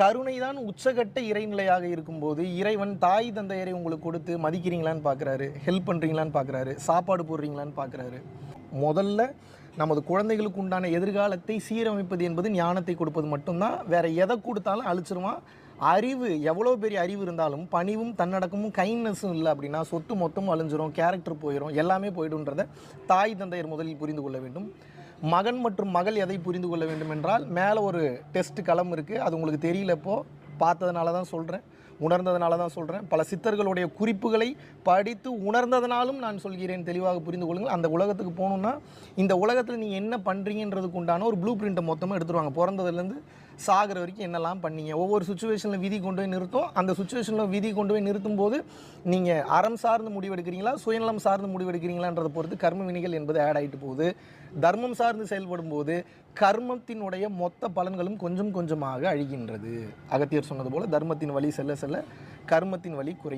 கருணை தான் உச்சகட்ட இறைநிலையாக இருக்கும்போது இறைவன் தாய் தந்தையரை உங்களுக்கு கொடுத்து மதிக்கிறீங்களான்னு பார்க்குறாரு ஹெல்ப் பண்ணுறீங்களான்னு பார்க்குறாரு சாப்பாடு போடுறீங்களான்னு பார்க்குறாரு முதல்ல நமது குழந்தைகளுக்கு உண்டான எதிர்காலத்தை சீரமைப்பது என்பது ஞானத்தை கொடுப்பது மட்டும்தான். வேற எதை கொடுத்தாலும் அழிச்சிருவான். அறிவு எவ்வளோ பெரிய அறிவு இருந்தாலும் பணிவும் தன்னடக்கமும் கைண்ட்னஸும் இல்லை அப்படின்னா சொத்து மொத்தமும் அழிஞ்சிரும் கேரக்டர் போயிடும் எல்லாமே போய்டுன்றதை தாய் தந்தையர் முதலில் புரிந்து கொள்ள வேண்டும். மகன் மற்றும் மகள் எதை புரிந்து கொள்ள வேண்டும் என்றால் மேலே ஒரு டெஸ்ட் களம் இருக்குது அது உங்களுக்கு தெரியலப்போ பார்த்ததுனால தான் சொல்கிறேன் உணர்ந்ததுனால தான் சொல்கிறேன் பல சித்தர்களுடைய குறிப்புகளை படித்து உணர்ந்ததனாலும் நான் சொல்கிறேன். தெளிவாக புரிந்து கொள்ளுங்கள். அந்த உலகத்துக்கு போகணுன்னா இந்த உலகத்தில் நீங்கள் என்ன பண்ணுறீங்கன்றதுக்கு உண்டான ஒரு ப்ளூ பிரிண்ட்டை மொத்தமாக எடுத்துருவாங்க. பிறந்ததுலேருந்து சாகிற வரைக்கும் என்னெல்லாம் பண்ணீங்க? ஒவ்வொரு சுச்சுவேஷனில் விதி கொண்டு போய் நிறுத்தும். அந்த சுச்சுவேஷனில் விதி கொண்டு போய் நிறுத்தும் போது நீங்கள் அறம் சார்ந்து முடிவெடுக்கிறீங்களா? சுயநலம் சார்ந்து முடிவெடுக்கிறீங்களான்றதை பொறுத்து கர்ம வினைகள் என்பது ஆட் ஆகிட்டு போகுது. தர்மம் சார்ந்து செயல்படும் போது கர்மத்தினுடைய மொத்த பலன்களும் கொஞ்சம் கொஞ்சமாக அழிகின்றது. அகத்தியர் சொன்னது போல் தர்மத்தின் வழி செல்ல செல்ல கர்மத்தின் வழி குறை